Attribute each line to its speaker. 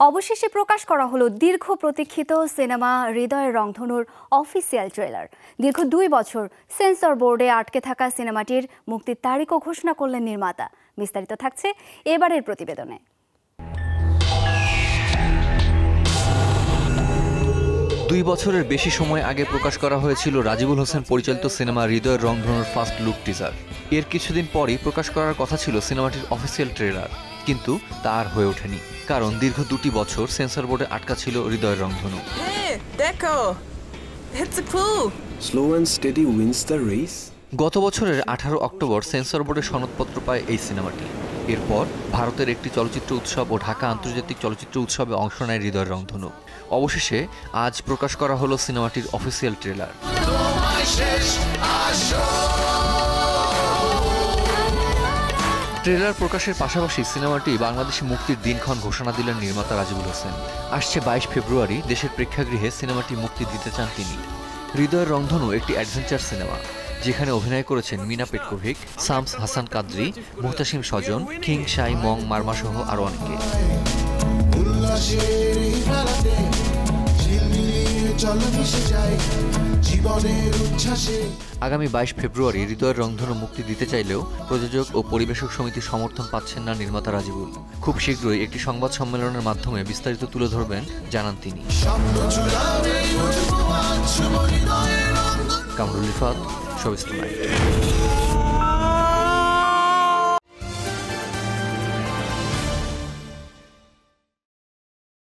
Speaker 1: অবশেষে প্রকাশ করা হলো দীর্ঘ প্রতীক্ষিত সিনেমা হৃদয়ের রংধনুর অফিসিয়াল ট্রেলার। দীর্ঘ দুই বছর সেন্সর বোর্ডে আটকে থাকা সিনেমাটির মুক্তির তারিখও ঘোষণা করলেন নির্মাতা। বিস্তারিত থাকছে এবারের প্রতিবেদনে।
Speaker 2: দুই বছরের বেশি সময় আগে প্রকাশ করা হয়েছিল রাজিবুল হোসেন পরিচালিত সিনেমা হৃদয়ের রংধনুর ফার্স্ট লুক টিজার। এর কিছুদিন পরই প্রকাশ করার কথা ছিল সিনেমাটির অফিসিয়াল ট্রেলার। কিন্তু তা আর হয়ে ওঠেনি। কারণ দীর্ঘ দুটি বছর সেন্সর বোর্ডে আটকা ছিল হৃদয়ের রংধনু।
Speaker 3: the race.
Speaker 2: গত বছরের আঠারো অক্টোবর সেন্সর বোর্ডে সনদপত্র পায় এই সিনেমাটি। এরপর ভারতের একটি চলচ্চিত্র উৎসব ও ঢাকা আন্তর্জাতিক চলচ্চিত্র উৎসবে অংশ নেয় হৃদয়ের রংধনু। অবশেষে আজ প্রকাশ করা হলো সিনেমাটির অফিসিয়াল ট্রেলার। ট্রেলার প্রকাশের পাশাপাশি সিনেমাটি বাংলাদেশে মুক্তির দিনক্ষণ ঘোষণা দিলেন নির্মাতা রাজিবুল হোসেন। আসছে বাইশ ফেব্রুয়ারি, দেশের প্রেক্ষাগৃহে সিনেমাটি মুক্তি দিতে চান তিনি। হৃদয়ের রংধনু একটি অ্যাডভেঞ্চার সিনেমা, যেখানে অভিনয় করেছেন মিনা পেটকোভিক সামস হাসান কাদ্রি, মুহতাসিম স্বজন কিং শাই মং মার্মা সহ আরও অনেকে। আগামী বাইশ ফেব্রুয়ারি হৃদয়ের রংধনু মুক্তি দিতে চাইলেও প্রযোজক ও পরিবেশক সমিতি সমর্থন পাচ্ছেন না নির্মাতা রাজিবুল। খুব শীঘ্রই একটি সংবাদ সম্মেলনের মাধ্যমে বিস্তারিত তুলে ধরবেন, জানান তিনি। কামরুল ইফাত শোবিস্তুনাই